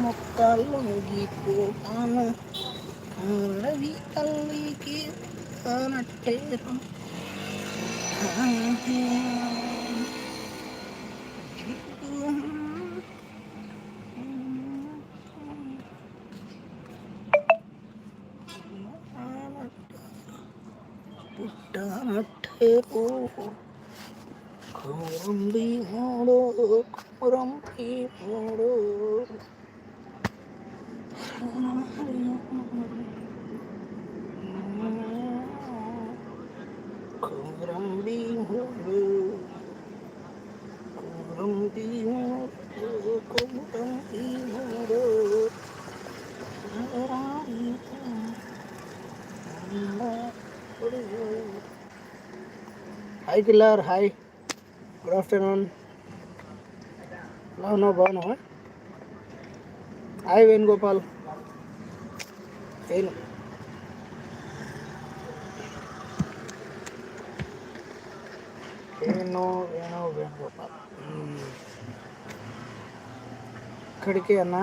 முக்காலங்கி போவான ரவி தள்ளிக்கு நட்டேரம் புட்டானட்டே போ குரம்பி மூடோ குரம்பி மூடோ మూడు కురంబి మూడు కురంబి మూడు hi killer hi good afternoon ఎలా ఫెయిల్ వేణుగోపాల్ వేణు వేణు వేణుగోపాల్. ఇక్కడికి అన్న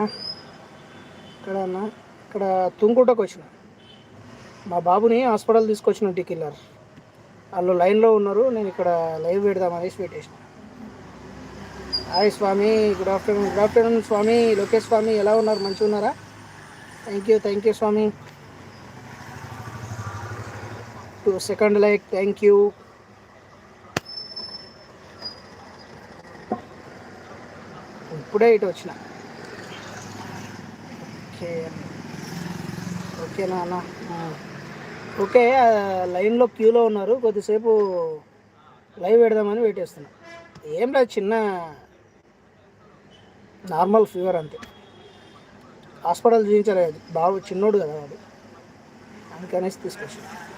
ఇక్కడ అన్న ఇక్కడ తుంగుటకు వచ్చిన. మా బాబుని హాస్పిటల్ తీసుకొచ్చిన కిల్లర్. వాళ్ళు లైన్లో ఉన్నారు నేను ఇక్కడ లైవ్ పెడదామనేసి పెట్టేసిన హాయ్ స్వామి గుడ్ ఆఫ్టర్నూన్ గుడ్ ఆఫ్టర్నూన్ స్వామి లోకేష్ స్వామి ఎలా ఉన్నారు? మంచిగా ఉన్నారా thank you thank you Swamy two second like thank you ఇప్పుడే ఇటు వచ్చిన. ఓకే ఓకేనా నాన్న. ఓకే లైన్లో క్యూలో ఉన్నారు. కొద్దిసేపు లైవ్ పెడదామని వెయిట్ చేస్తున్నా. ఏం లేదు చిన్న నార్మల్ ఫీవర్ అంతే. హాస్పిటల్ చూపించలేదు. బాబు చిన్నోడు కదా వాడు. అందుకనేసి తీసుకొచ్చాను.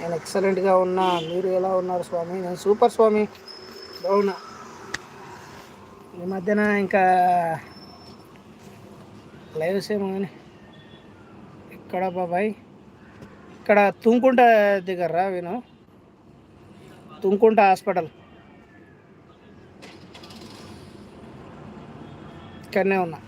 నేను ఎక్సలెంట్గా ఉన్నా మీరు ఎలా ఉన్నారు స్వామి? నేను సూపర్ స్వామి. బాగున్నా. ఈ మధ్యన ఇంకా లైవ్స్ ఏమో కానీ ఇక్కడ బాబాయ్? ఇక్కడ తుంకుంట దగ్గర విను. తుంకుంట హాస్పిటల్. ఇక్కడనే ఉన్నా.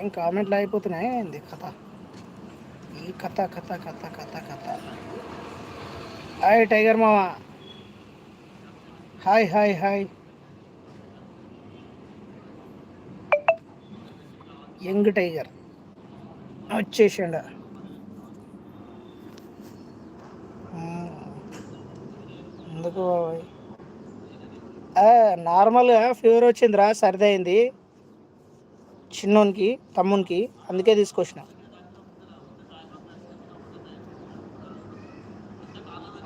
ఏం కామెంట్లు అయిపోతున్నాయి? ఏంది కథ? ఈ కథ కథ కథ కథ కథ. హాయ్ టైగర్ మామ. Hi hi hi. Young tiger వచ్చేసిండ. ఎందుకు బాబాయ్? నార్మల్గా ఫీవర్ వచ్చిందిరా సరిదైంది చిన్నోనికి తమ్మునికి అందుకే తీసుకొచ్చిన.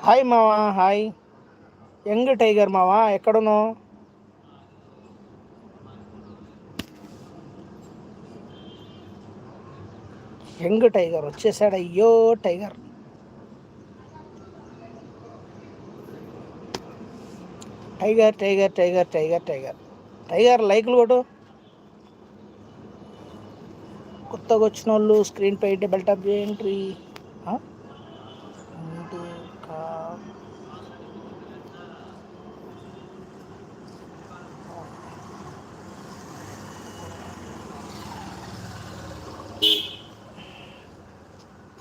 హాయ్ మావా హాయ్. యంగ్ టైగర్ మావా ఎక్కడను యంగ్ టైగర్ వచ్చేసాడు అయ్యో tiger. Tiger tiger tiger tiger tiger. Tiger లైక్లు కొట్టు. కొత్తగా వచ్చిన వాళ్ళు స్క్రీన్ పై డబల్ టాప్ చేయండి.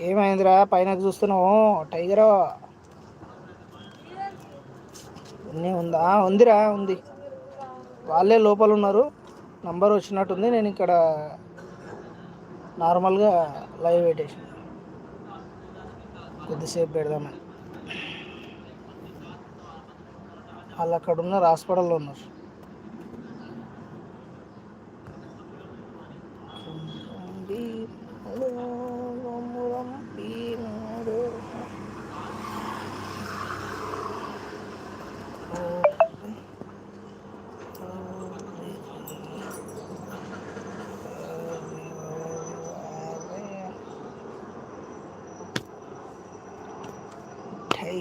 ఏమైందిరా? పైన చూస్తున్నావు. టైగర్ ఉందా? ఉందిరా ఉంది. వాళ్ళే లోపల ఉన్నారు. నంబర్ వచ్చినట్టుంది. నేను ఇక్కడ నార్మల్గా లైవ్ పెట్టేసిన కొద్దిసేపు పెడదామని. వాళ్ళు అక్కడ ఉన్నారు హాస్పిటల్లో ఉన్నారు.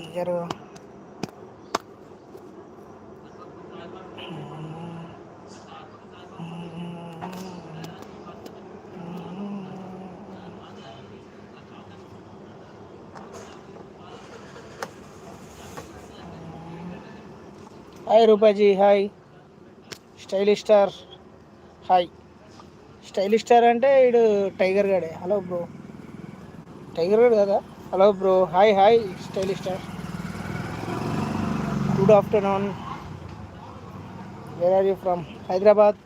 దిగరు hi Roopaji hi stylish star hi stylish star అంటే ఇడు టైగర్ గాడే. హలో బ్రో టైగర్ గాడు కదా? Hello bro hi hi stylish star good afternoon. Where are you from? Hyderabad?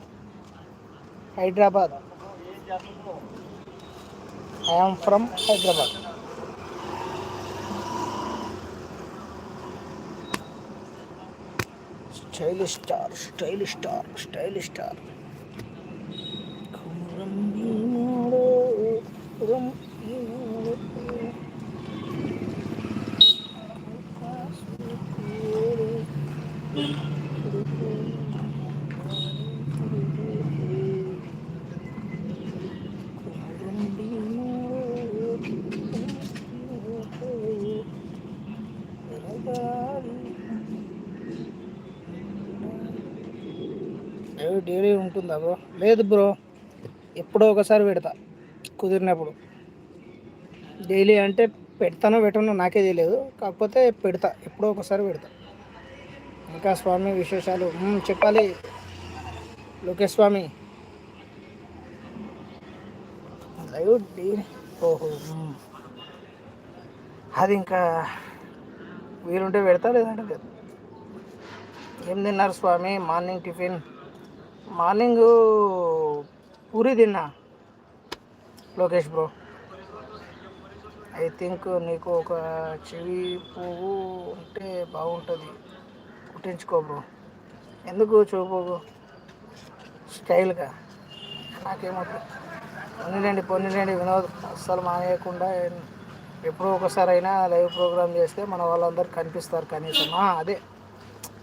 Hyderabad. I am from hyderabad. Stylish star stylish star stylish star. Daily ఉంటుందా bro? లేదు bro. ఎప్పుడో ఒకసారి పెడతా. కుదిరినప్పుడు. Daily అంటే పెడతానో పెట్టనో నాకే తెలియదు. కాకపోతే పెడతా. ఎప్పుడో ఒకసారి పెడతా. ఇంకా స్వామి విశేషాలు చెప్పాలి. లోకేష్ స్వామి లైవ్ ఓహో అది ఇంకా వీలుంటే పెడతా లేదంటే లేదు. ఏం తిన్నారు స్వామి? Morning tiffin. మార్నింగ్ పూరి తిన్నా. లోకేష్ బ్రో. ఐ థింక్ నీకు ఒక చెవి పువ్వు ఉంటే బాగుంటుంది. కుట్టించుకో బ్రో. ఎందుకు చూపు స్టైల్గా. నాకేమవుతుంది పొన్నిరండి పొన్నిరండి వినోద్ అస్సలు మానేయకుండా ఎప్పుడో ఒకసారి అయినా లైవ్ ప్రోగ్రామ్ చేస్తే మన వాళ్ళందరూ కనిపిస్తారు కనీసం. అదే.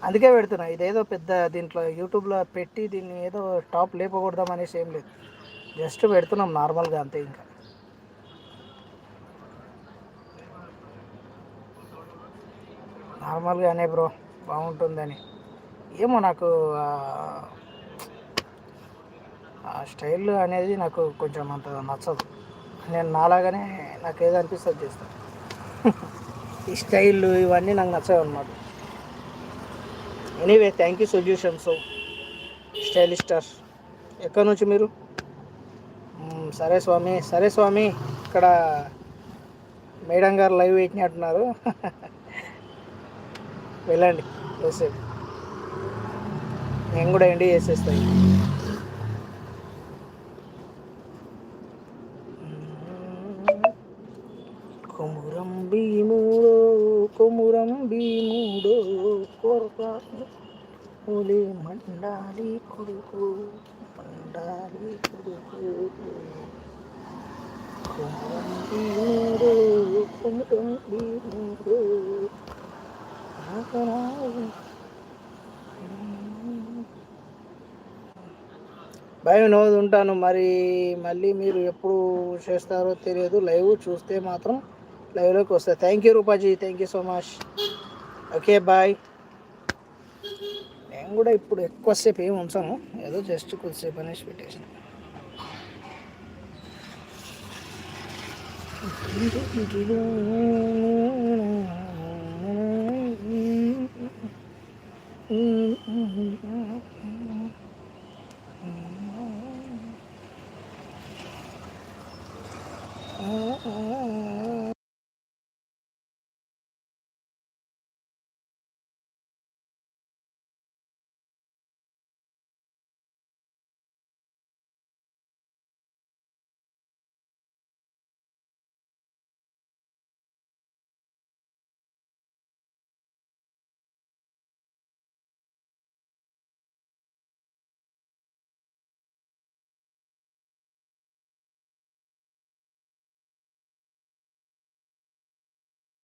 అందుకే పెడుతున్నా ఇదేదో పెద్ద దీంట్లో యూట్యూబ్లో పెట్టి దీన్ని ఏదో టాప్ లేపకూడదాం అనేసి ఏం లేదు. జస్ట్ పెడుతున్నాం నార్మల్గా అంతే ఇంకా. నార్మల్గానే బ్రో. బాగుంటుందని. ఏమో నాకు ఆ- స్టైల్ అనేది నాకు కొంచెం అంత నచ్చదు. నేను నాలాగానే నాకు ఏది అనిపిస్తుంది చేస్తాను ఈ స్టైల్ ఇవన్నీ నాకు నచ్చవు అనమాట anyway thank you solutions stylister stylish star ఎక్కడి నుంచి మీరు? సరే స్వామి సరే స్వామి. ఇక్కడ మేడం గారు లైవ్ పెట్టినట్టున్నారు వెళ్ళండి. వేసేది నేను కూడా ఎండి చేసేస్తాను కొమురం భీముడో కొమురం భీముడో కొరకాలి మండాలి కొడుకు మండాలి కొడుకు. కొమురం భీముడో కొమురం భీముడో భయం బాయ్ ఉంటాను. మరి మళ్ళీ మీరు ఎప్పుడు చేస్తారో తెలియదు. లైవ్ చూస్తే మాత్రం లైవ్లోకి వస్తాయి thank you Roopaji thank you so much okay bye నేను కూడా ఇప్పుడు ఎక్కువసేపు ఏమి ఉంచాను. ఏదో జస్ట్ కొద్దిసేపు అనేసి పెట్టేసాను Hmm. Hmm. Hmm. Hmm. Hmm. Hmm. Hmm. oh, oh.